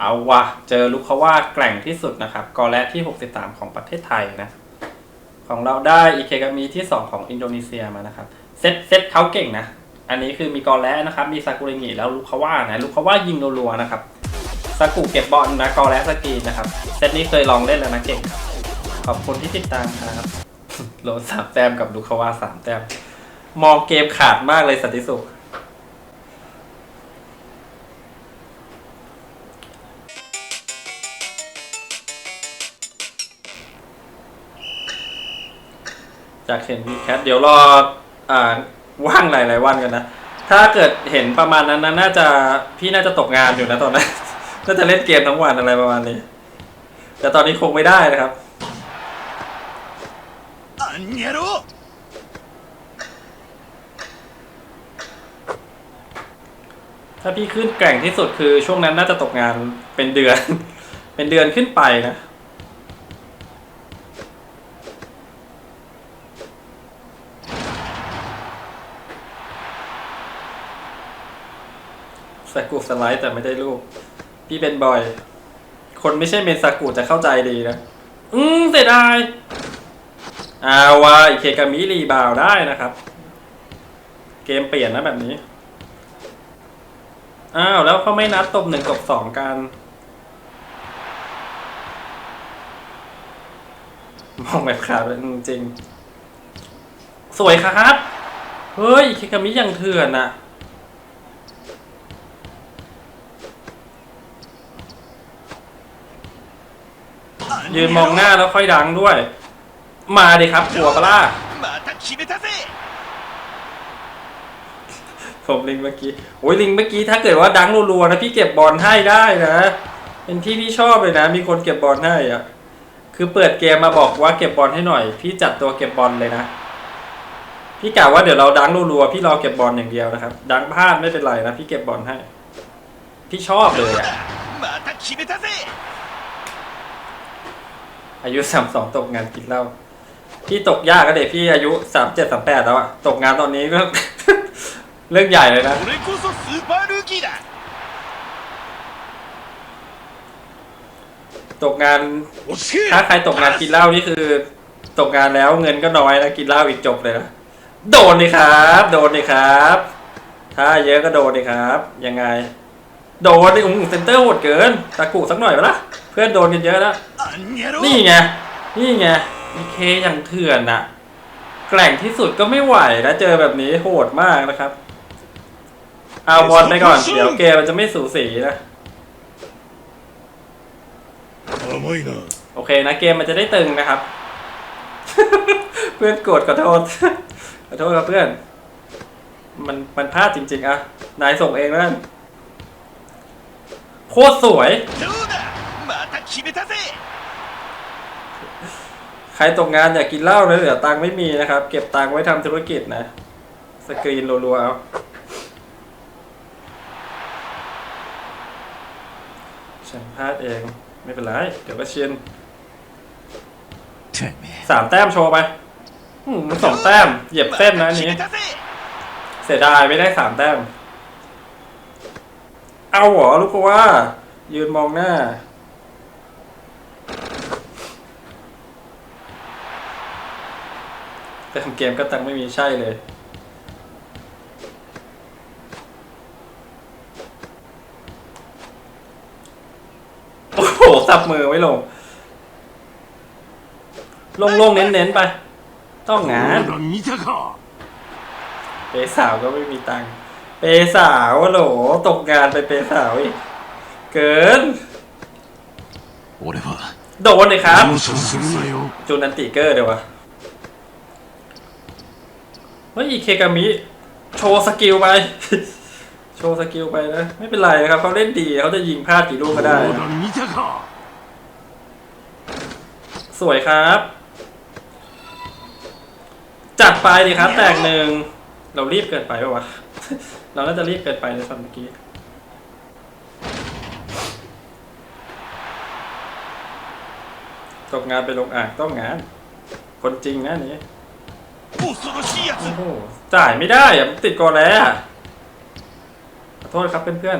เอาวะ เจอลูกเขาว่าแกร่งที่สุดนะครับ กอแรที่ 63 ของประเทศไทยนะ ของเราได้อิเคกามิที่ 2 ของอินโดนีเซียมานะครับ เซตเซตเขาเก่งนะ อันนี้คือมีกอแรนะครับ มีซากุรงิแล้วลูกเขาว่านะ ลูกเขาว่ายิงรัวๆนะครับซากุเก็บบอลนะ กอแรสกีนะครับ เซตนี้เคยลองเล่นแล้วนะเก่ง ขอบคุณที่ติดตามนะครับ โหลดสามแต้มกับลูกเขาว่าสามแต้ม มองเกมขาดมากเลยสันติสุข จากเห็นพีแคทเดี๋ยวรออ่าว่างหลาย ๆ วันกันนะ ถ้าเกิดเห็นประมาณนั้นนะน่าจะพี่น่าจะตกงานอยู่นะตอนนั้น น่าจะเล่นเกมทั้งวันอะไรประมาณนี้ แต่ตอนนี้คงไม่ได้นะครับอันเยโรถ้าพี่ขึ้นแกร่งที่สุดคือช่วงนั้นน่าจะตกงานเป็นเดือน เป็นเดือนขึ้นไปนะ สากุสไลด์แต่ไม่ได้รูป พี่เป็นบอย คนไม่ใช่เมนซากุจะเข้าใจดีนะ อืมเสียดายอาวาอิเคกามิรีบาวได้นะครับ เกมเปลี่ยนนะแบบนี้ อ้าวแล้วเขาไม่นัดตบหนึ่งตบสองกันมองแบบขาดจริง สวยครับ เฮ้ยเคกามิยังเถื่อนอะ ยืนมองหน้าแล้วค่อยดังด้วย มาดิครับหัวปลาผมลิงเมื่อกี้โอ้ยลิงเมื่อกี้ถ้าเกิดว่าดังรัวๆนะพี่เก็บบอลให้ได้นะเป็นที่พี่ชอบเลยนะ มีคนเก็บบอลให้อะคือเปิดเกมมาบอกว่าเก็บบอลให้หน่อย พี่จัดตัวเก็บบอลเลยนะพี่กล่าวว่าเดี๋ยวเราดังรัวๆพี่รอเก็บบอลอย่างเดียวนะครับ ดังพลาดไม่เป็นไรนะพี่เก็บบอลให้ พี่ชอบเลยอะ อายุสามสองตกงานกินเหล้าพี่ตกยากก็เด็กพี่อายุสามเจ็ดสามแปดแล้วอะตกงานตอนนี้เรื่องเรื่องใหญ่เลยนะตกงานถ้าใครตกงานกินเหล้านี่คือ ตกงานแล้วเงินก็น้อยแล้วกินเหล้าอีกจบเลยนะโดนเลยครับ โดนเลยครับ ถ้าเยอะก็โดนเลยครับ ยังไง โดนในอุ้งเซนเตอร์โหดเกินตะกุสักหน่อยไปละเพื่อนโดนกันเยอะแล้ว นี่ไง นี่ไงมีเคยังเถื่อนน่ะแกล่งที่สุดก็ไม่ไหวนะเจอแบบนี้โหดมากนะครับ เอาบอลไปก่อน เดี๋ยวเกมมันจะไม่สูสีนะ โอเคนะเกมมันจะได้ตึงนะครับ เพื่อนโกรธขอโทษขอโทษครับเพื่อน มันมันพลาดจริง ๆอะนายส่งเองแล้ว โคตรสวย ใครตกงานอยากกินเหล้าเลยเหลือตังไม่มีนะครับ เก็บตังไว้ทำธุรกิจนะ สกรีนรัวๆเอาฉันพลาดเองไม่เป็นไร เดี๋ยวก็ชินสามแต้มโชว์ไปมันสองแต้ม เหยียบเส้นนะนี้ เสียดายไม่ได้สามแต้ม เอาเหรอลูกกว่า ยืนมองหน้า แต่ทำเกมก็ตังไม่มีใช่เลย โอ้โหสับมือไว้ลง ลงลงเน้นเน้นไป ต้องงานเด็สาวก็ไม่มีตังค์ เปย์สาวอะโหลตกงานไปเปย์สาวอีก เกิน 俺は โดนเลยครับ 容赦するなよ จูนันติเกอร์เดี๋ยววะเฮ้ยอีเคกามิ โชว์สกิลไป โชว์สกิลไปนะ ไม่เป็นไรนะครับเขาเล่นดีเขาจะยิงพลาดกี่ลูกก็ได้ ほ นะ ら見たか สวยครับ จัดไปดิครับ แตกหนึ่ง เรารีบเกินไปปะวะ เราก็จะรีบเกินไปเลยสันเมื่อกี้ตกงานไปลงอ่างต้องงาน คนจริงนะนี่โอ้โหจ่ายไม่ได้อะติดกอแล้วขอโทษครับเพื่อน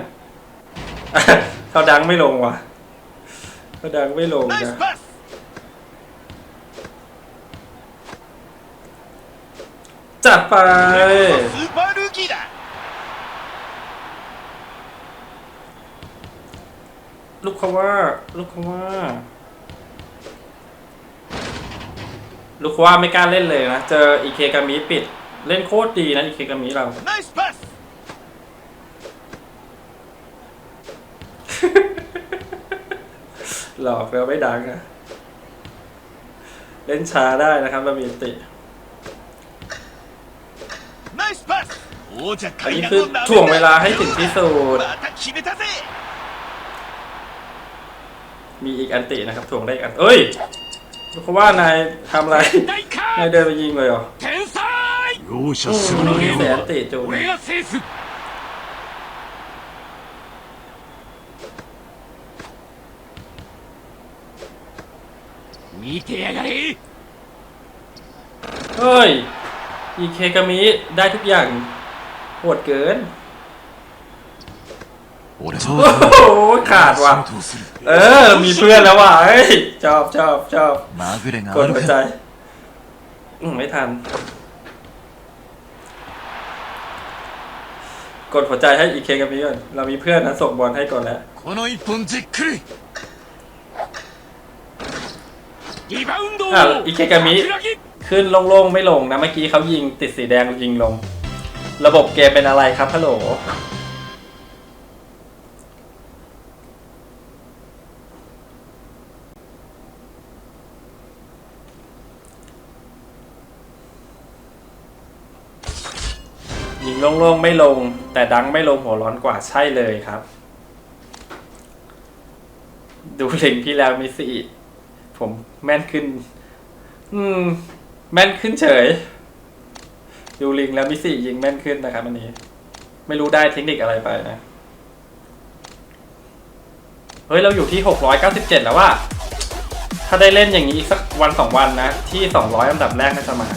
ๆเขาดังไม่ลงว่ะเขาดังไม่ลงนะจัดไป ลูกเขาว่า ลูกเขาว่า ลูกเขาว่าไม่กล้าเล่นเลยนะ เจออีเคกามิปิด เล่นโคตรดีนะอีเคกามิเรา ナイスパス หลอกเราไม่ดังนะเล่นช้าได้นะครับเรามีอันติ ナイスパス王者 อัน 階 นี้ 段 คือ を舐め ถ่วงเวลาให้ถึงที่สุด また決めたぜ มีอีกอันตินะครับถ่วงได้อีกอันเอ้ยลูกเขาว่านายทำอะไร 大 นาย か เดินไปยิงเลยเหรอ 天才容赦 อื するな ม ゲ เสีย ー อันติจูน 俺が制す見てやがれ เฮ้ยอีเคกามิได้ทุกอย่างโหดเกิน 俺 โอ้โหขาดว่ะ どうする เออ มีเพื่อนแล้วว่ะเฮ้ยชอบชอบชอบ まぐれが ก あ ด る หัวใจ か อืมไม่ทัน กดหัวใจให้อีเคกามิก่อน เรามีเพื่อนนะส่งบอลให้ก่อนแล้ว この一本じっくりリバウンドを อ่ะอีเคกามิ 諦め ขึ้นโล่งๆไม่ลงนะ เมื่อกี้เขายิงติดสีแดงยิงลง ระบบเกมเป็นอะไรครับฮัลโหล โล่งๆไม่ลง แต่ดังไม่ลงหัวร้อนกว่าใช่เลยครับ ดูเล็งที่แล้วมีสี่ผมแม่นขึ้น อืม แม่นขึ้นเฉย ดูลิงแล้วมิสี่ยิงแม่นขึ้นนะครับอันนี้ ไม่รู้ได้เทคนิคอะไรไปนะ เฮ้ย เราอยู่ที่หกร้อยเก้าสิบเจ็ดแล้วว่า ถ้าได้เล่นอย่างนี้อีกสักวันสองวันนะ ที่สองร้อยอันดับแรกน่าจะมา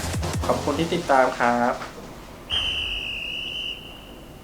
ขอบคุณที่ติดตามครับ